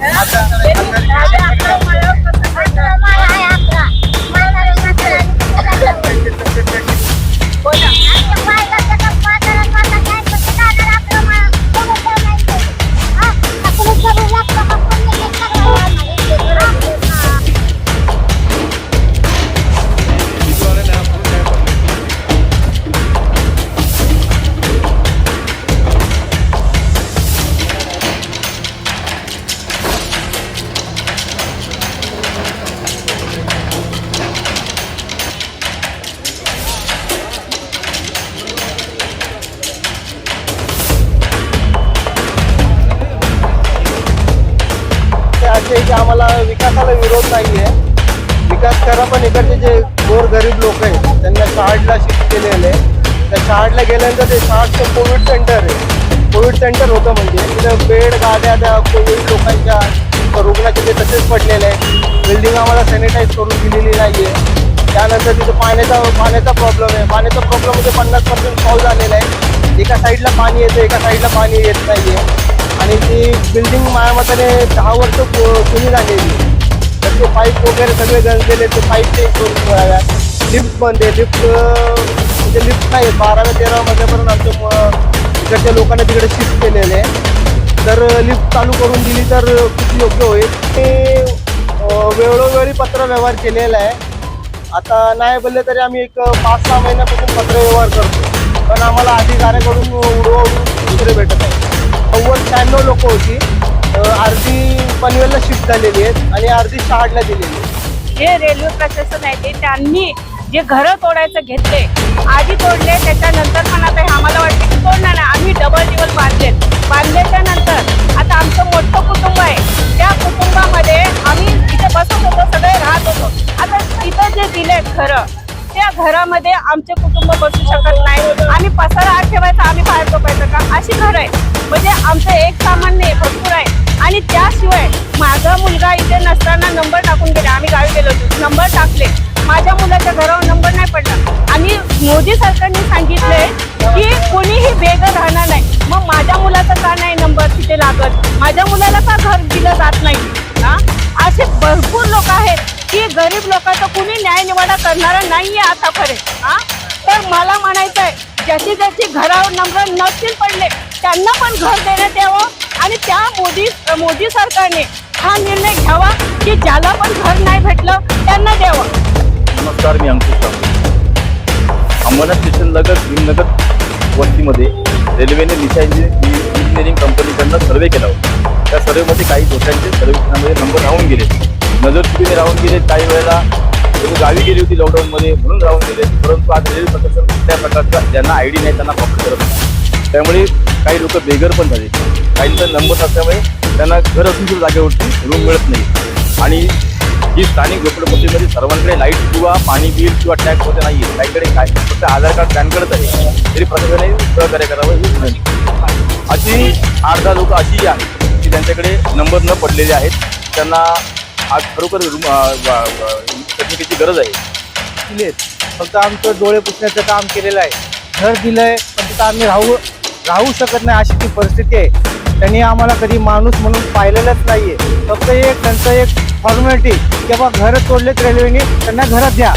ते आहे की आम्हाला विकासाला विरोध नाही आहे विकास करा पण इकडचे जे गोर गरीब लोक आहेत त्यांना शहाडला शिफ्ट केलेले आहे. त्या शहाडला गेल्यानंतर ते शहाडचं कोविड सेंटर आहे. कोविड सेंटर होतं म्हणजे. तिथं बेड गाड्या त्या कोविड लोकांच्या रुग्णाचे ते तसेच पडलेले आहे बिल्डिंग आम्हाला सॅनिटाईज करून दिलेली नाही आहे त्यानंतर तिथं पाण्याचा पाण्याचा प्रॉब्लेम आहे. पाण्याचा प्रॉब्लेम म्हणजे पन्नास पर्सेंट सॉल्व झालेला आहे. एका साईडला पाणी येतं एका साईडला पाणी येत नाही आहे आणि ती बिल्डिंग माझ्या मताने दहा वर्ष पु- जुनी झालेली. तर ते पाईप वगैरे सगळे गंजलेले ते पाईप चेंज करून मिळाव्यात लिफ्ट बंद आहे. लिफ्ट म्हणजे लिफ्ट नाही बाराव्या तेराव्या मध्यपर्यंत आमच्या इकडच्या लोकांना तिकडे शिफ्ट केलेले. आहे तर लिफ्ट चालू करून दिली तर खूप योग्य होईल? ते वेळोवेळी पत्र व्यवहार केलेला आहे. आता नाही बोलले तरी आम्ही एक पाच सहा महिन्यापासून पत्र व्यवहार करतो. पण आम्हाला अधिकाऱ्याकडून उडवा उडून दुसरे भेटत नव्वद शहाण्णव लोक होती. अर्धी पनवेलला शिफ्ट झालेली आहेत आणि अर्धी शहाडला दिलेली आहे जे रेल्वे प्रशासन आहे ते त्यांनी जे घरं तोडायचं घेतले आधी तोडले त्याच्यानंतर पण आता हे आम्हाला वाटते की तोडणार नाही. आम्ही डबल टिबल बांधले. बांधल्याच्या नंतर आता आमचं मोठं कुटुंब आहे. त्या कुटुंबामध्ये आम्ही इथे बसत होतो सगळे राहत होतो. आता तिथं जे दिले घरं त्या घरामध्ये आमचे कुटुंब बसू शकत नाही. आम्ही पसारा आत ठेवायचा आम्ही बाहेर अशी घर आहे. म्हणजे आमचं एक सामान नाही भरपूर आहे. आणि त्याशिवाय माझा मुलगा इथे नसताना नंबर टाकून गेला. आम्ही गावी गेलो होतो. नंबर टाकले. माझ्या मुलाच्या घरावर नंबर नाही पडला. आणि मोदी सरकारने सांगितले की कोणीही बेघर राहणार नाही. मग माझ्या मुलाचा का नाही नंबर तिथे लागत? माझ्या मुलाला का घर दिलं जात नाही? असे भरपूर लोक आहेत की गरीब लोकांचा कुणी न्याय निवाडा करणारा नाहीये आतापर्यंत हा? तर मला म्हणायचं आहे ज्याचे ज्याचे घरावर नंबर नसतील पडले त्यांना पण घर देण्यात यावं. आणि त्या मोदी मोदी सरकारने हा निर्णय घ्यावा की ज्याला पण घर नाही भेटलं त्यांना द्यावं. नमस्कार मी अंकुश राऊत अंबरनाथ स्टेशन लगत भीमनगर वस्तीमध्ये रेल्वेने निशा इंजिनिअरिंग कंपनीकडनं सर्वे केला होता. त्या सर्वेमध्ये काही गोष्टींचे सर्वेक्षणामध्ये नंबर राहून गेले. नजरचुकीने राहून गेले. काही वेळेला तुम्ही गावी गेली होती लॉकडाऊनमध्ये म्हणून राहून गेले. परंतु आज रेल्वे प्रशासन कुठल्या प्रकारचा ज्यांना आय डी नाही त्यांना वापर करत नाही त्यामुळे काही लोक बेघर पण झाले. काहींचा नंबर नसल्यामुळे त्यांना घर असून सुद्धा जागेवरती रूम मिळत नाही. आणि ही स्थानिक झोपडपट्टीमध्ये सर्वांकडे लाइट किंवा पाणी बिल किंवा टॅक्स होते नाही आहे काहीकडे काय? फक्त आधार कार्ड पॅन कार्डच आहे. तरी प्रशासनाने सहकार्य करावं ही विनंती अशी आठ दहा लोक अशी आहेत की त्यांच्याकडे नंबर न पडलेले आहेत त्यांना आज खरोखर रूम गरज आहे. दिलेत. फक्त आमचं डोळे पुसण्याचं काम केलेलं आहे. घर दिलंय पण तिथं आम्ही राहू राहू शकत नाही अशी ती परिस्थिती आहे. त्यांनी आम्हाला कधी माणूस म्हणून पाहिलेलंच नाहीये. फक्त एक त्यांचं एक फॉर्मॅलिटी की घरं तोडलेत रेल्वेने त्यांना घरात द्या.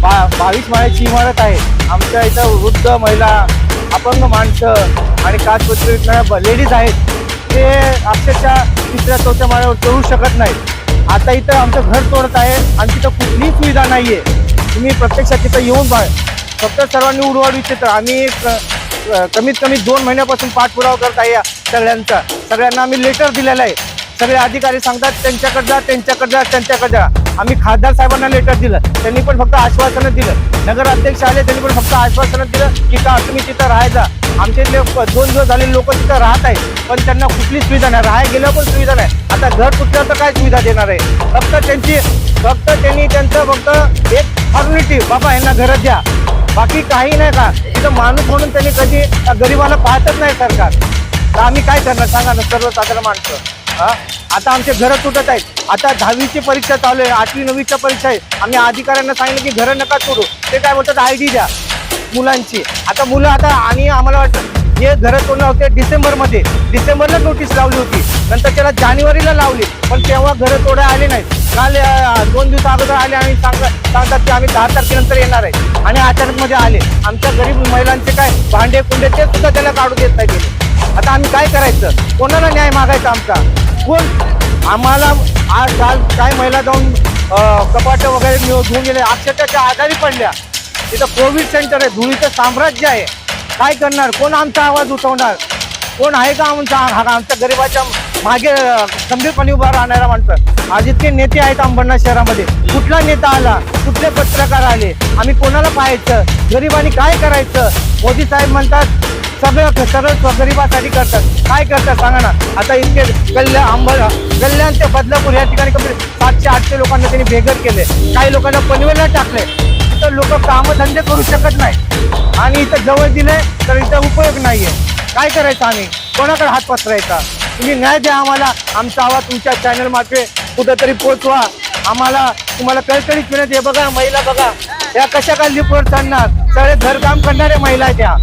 बा बावीस माळ्याची इमारत आहे. आमच्या इथं वृद्ध महिला अपंग माणसं आणि काचपत्र विकणाऱ्या लेडीज आहेत. ते अक्षरशः तिसऱ्या चौथ्या माळ्यावर चढू शकत नाहीत. आता इथं आमचं घर तोडत आहे. नाही आहे तुम्ही प्रत्यक्षात तिथं येऊन पहा. फक्त सर्वांनी उडवाडू इच्छितो आम्ही क- कमीत कमी दोन महिन्यापासून पाठपुरावा करत आहे या सगळ्यांचा. सगळ्यांना आम्ही लेटर दिलेला आहे. सगळे अधिकारी सांगतात त्यांच्याकडे जा त्यांच्याकडे जा त्यांच्याकडे जा. आम्ही खासदार साहेबांना लेटर दिलं. त्यांनी पण फक्त आश्वासनं दिलं. नगराध्यक्ष आले त्यांनी पण फक्त आश्वासनं दिलं की का तुम्ही तिथं राहायचा. आमचे दोन दिवस झाले लोक तिथं राहत आहेत पण त्यांना कुठली सुविधा नाही. राहाय गेलं पण सुविधा नाही. आता घर कुठलं तर काय सुविधा देणार आहे? फक्त त्यांची फक्त त्यांनी त्यांचं फक्त एक फॉर्मॅलिटी बाबा यांना घरात द्या. बाकी काही नाही का? तिथं माणूस म्हणून त्यांनी कधी गरिबाला पाहतच नाही सरकार. तर आम्ही काय करणार? सांगा ना सर्वसाधारण माणसं. हा? आता आमचे घरं तुटत आहेत. आता दहावीची परीक्षा चालू आहे आठवी नववीच्या परीक्षा आहे. आम्ही अधिकाऱ्यांना सांगितलं की घरं नका तोडू. ते काय बोलतात आय डी द्या मुलांची. आता मुलं आता आणि आम्हाला वाटतं जे घरं तोडणार होते डिसेंबरमध्ये. डिसेंबरला नोटीस लावली होती. नंतर त्याला जानेवारीला लावली. पण तेव्हा घरं तोडा आले नाहीत. काल दोन दिवस अगोदर आले आणि सांगत सांगतात की आम्ही दहा तारखेनंतर येणार आहे. आणि अचानकमध्ये आले. आमच्या गरीब महिलांचे काय भांडे कुंडे ते सुद्धा त्याला काढू देत नाही आता आम्ही काय करायचं? कोणाला न्याय मागायचा आमचा? कोण आम्हाला आज काल काय महिला जाऊन कपाट वगैरे घेऊन घेऊन गेले. अक्षरशः आजारी पडल्या. तिथं कोविड सेंटर आहे. धुळीचं साम्राज्य आहे. काय करणार? कोण आमचा आवाज उठवणार? कोण आहे का आमचा? हा आमच्या गरिबाच्या मागे अं, उभा राहणारा माणसं. आज इतके नेते आहेत अंबरनाथ शहरामध्ये. कुठला नेता आला? कुठले पत्रकार आले? आम्ही कोणाला पाहायचं? गरिबांनी काय करायचं? मोदी साहेब म्हणतात सगळं सरळ गरिबासाठी करतात. काय करतात? सांगा ना. आता इतके कल्याण अंबर कल्याण ते बदलापूर या ठिकाणी कमी सातशे आठशे लोकांना त्यांनी बेघर केले. काही लोकांना पनवेलला टाकले. तर लोक कामधंदे करू शकत नाही आणि इथं जवळ दिले तर इथं उपयोग नाहीये. काय करायचं आम्ही? कोणाकडे हात पसरायचा तुम्ही न्याय द्या आम्हाला. आमचा आवाज तुमच्या चॅनल मार्फे कुठेतरी पोहोचवा. आम्हाला तुम्हाला कळकळीत विनंती आहे. बघा महिला बघा. या कशा काय लिपवर चढणार सगळे घरकाम करणाऱ्या महिला आहेत त्या.